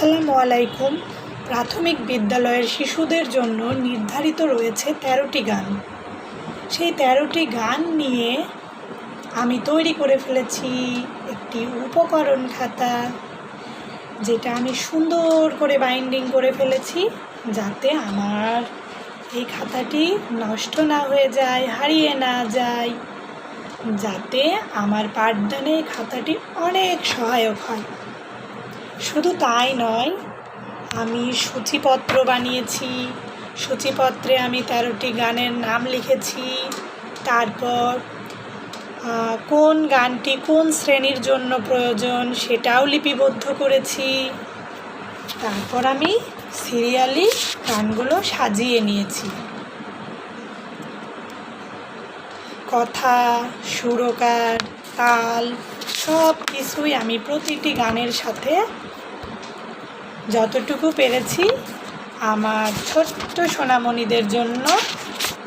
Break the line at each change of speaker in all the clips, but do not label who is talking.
আসসালামু আলাইকুম। প্রাথমিক বিদ্যালয়ের শিশুদের জন্য নির্ধারিত রয়েছে তেরোটি গান। সেই তেরোটি গান নিয়ে আমি তৈরি করে ফেলেছি একটি উপকরণ খাতা, যেটা আমি সুন্দর করে বাইন্ডিং করে ফেলেছি যাতে আমার এই খাতাটি নষ্ট না হয়ে যায়, হারিয়ে না যায়, যাতে আমার পাঠদানে খাতাটি অনেক সহায়ক হয়। শুধু তাই নয়, আমি সূচিপত্র বানিয়েছি। সূচিপত্রে আমি তেরোটি গানের নাম লিখেছি। তারপর কোন গানটি কোন শ্রেণির জন্য প্রয়োজন সেটাও লিপিবদ্ধ করেছি। তারপর আমি সিরিয়ালি গানগুলো সাজিয়ে নিয়েছি। কথা, সুরকার, তাল সব কিছুই আমি প্রতিটি গানের সাথে যতটুকু পেরেছি, আমার ছোট্ট সোনামণিদের জন্য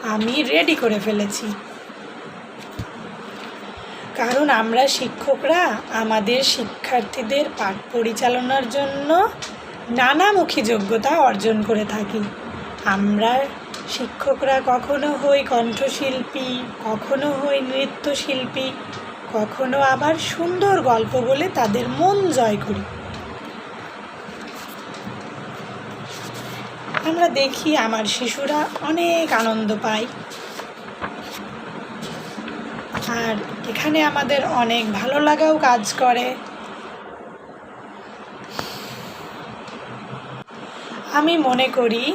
আমি রেডি করে ফেলেছি। কারণ আমরা শিক্ষকরা আমাদের শিক্ষার্থীদের পাঠ পরিচালনার জন্য নানামুখী যোগ্যতা অর্জন করে থাকি। আমরা শিক্ষকরা কখনো হই কণ্ঠশিল্পী, কখনো হই নৃত্যশিল্পী, কখনো আবার সুন্দর গল্প বলে তাদের মন জয় করি। আমরা দেখি আমার শিশুরা অনেক আনন্দ পায়। আর এখানে আমাদের অনেক ভালো লাগাও কাজ করে। আমি মনে করি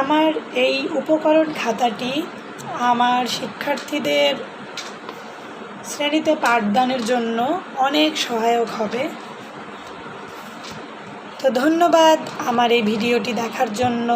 আমার এই উপকরণ খাতাটি আমার শিক্ষার্থীদের শ্রেণীতে পাঠদানের জন্য অনেক সহায়ক হবে। তো ধন্যবাদ আমার এই ভিডিওটি দেখার জন্য।